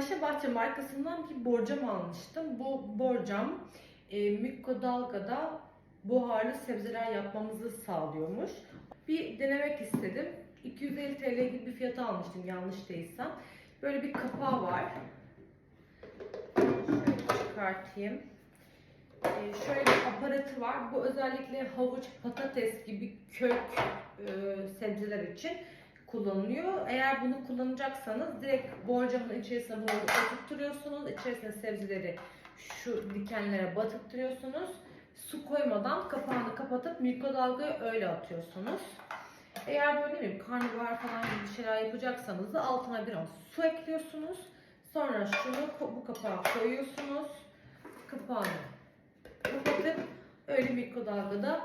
Paşa Bahçe markasından bir borcam almıştım. Bu borcam e, mikrodalgada buharlı sebzeler yapmamızı sağlıyormuş. Bir denemek istedim. 250 TL gibi bir fiyata almıştım yanlış değilsem. Böyle bir kapağı var. Şöyle çıkartayım. Ee, şöyle bir aparatı var. Bu özellikle havuç, patates gibi kök e, sebzeler için kullanılıyor. Eğer bunu kullanacaksanız direkt borcamın içerisine bunu oturtturuyorsunuz. İçerisine sebzeleri şu dikenlere batıktırıyorsunuz. Su koymadan kapağını kapatıp mikrodalgaya öyle atıyorsunuz. Eğer böyle bileyim karnabahar falan gibi şeyler yapacaksanız da altına biraz su ekliyorsunuz. Sonra şunu bu kapağa koyuyorsunuz. Kapağını kapatıp öyle mikrodalgada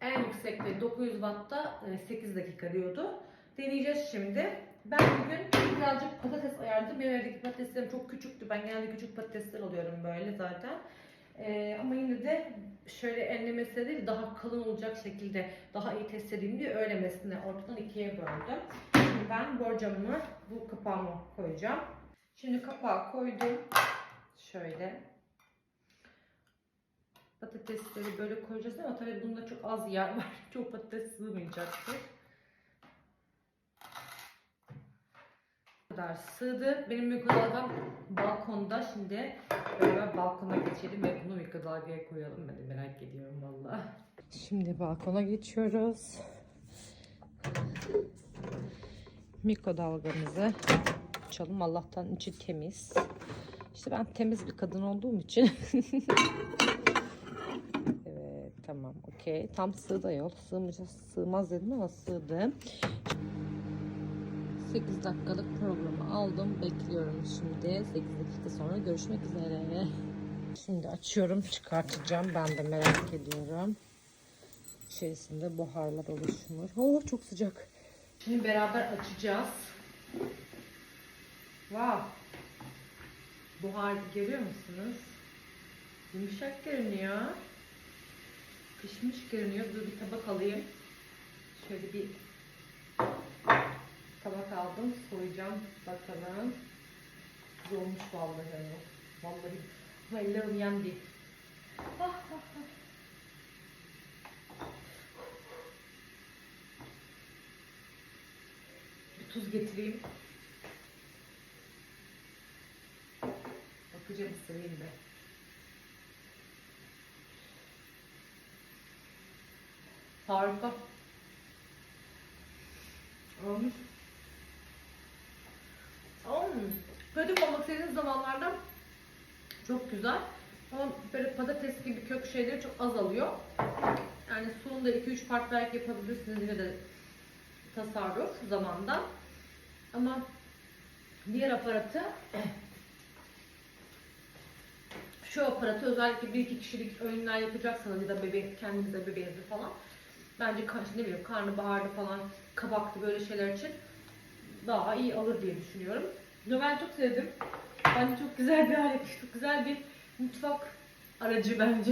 en yüksekte 900 Watt'ta e, 8 dakika diyordu. Deneyeceğiz şimdi. Ben bugün birazcık patates ayarladım. Benim evdeki patateslerim çok küçüktü. Ben genelde küçük patatesler alıyorum böyle zaten. Ee, ama yine de şöyle enlemesine değil daha kalın olacak şekilde daha iyi test edeyim diye öylemesine ortadan ikiye böldüm. Şimdi ben borcamımı bu kapağıma koyacağım. Şimdi kapağı koydum. Şöyle. Patatesleri böyle koyacağız ama tabii bunda çok az yer var. Çok patates sığmayacaktır. Kadar sığdı. Benim mikrodalgam balkonda. Şimdi beraber balkona geçelim ve bunu mikrodalgaya koyalım. Ben de merak ediyorum valla. Şimdi balkona geçiyoruz. Mikrodalgamızı açalım. Allah'tan içi temiz. İşte ben temiz bir kadın olduğum için. evet tamam okey. Tam sığdı yol. Sığmayacağız, sığmaz dedim ama sığdı. 8 dakikalık programı aldım. Bekliyorum şimdi. 8 dakika sonra görüşmek üzere. Şimdi açıyorum, çıkartacağım. Ben de merak ediyorum. İçerisinde buharlar oluşmuş. Oh çok sıcak. Şimdi beraber açacağız. Wow. Buhar görüyor musunuz? Yumuşak görünüyor. Pişmiş görünüyor. Dur bir tabak alayım. Şöyle bir tabak aldım. Soyacağım bakalım. Güzel olmuş vallahi. hani. Vallahi. Ama ellerim yandı. Ah, ah, ah. Bir tuz getireyim. Bakacağım ısırayım da. Harika. Olmuş. Pratik olmak istediğiniz zamanlarda çok güzel. Ama böyle patates gibi kök şeyleri çok az alıyor. Yani sonunda 2-3 part belki yapabilirsiniz yine de tasarruf zamanda. Ama diğer aparatı şu aparatı özellikle bir iki kişilik öğünler yapacaksanız ya da bebek kendinize bebeğinize falan bence kaç ne bileyim karnabaharlı falan kabaklı böyle şeyler için daha iyi alır diye düşünüyorum. Ben çok sevdim. Bence çok güzel bir alet, çok güzel bir mutfak aracı bence.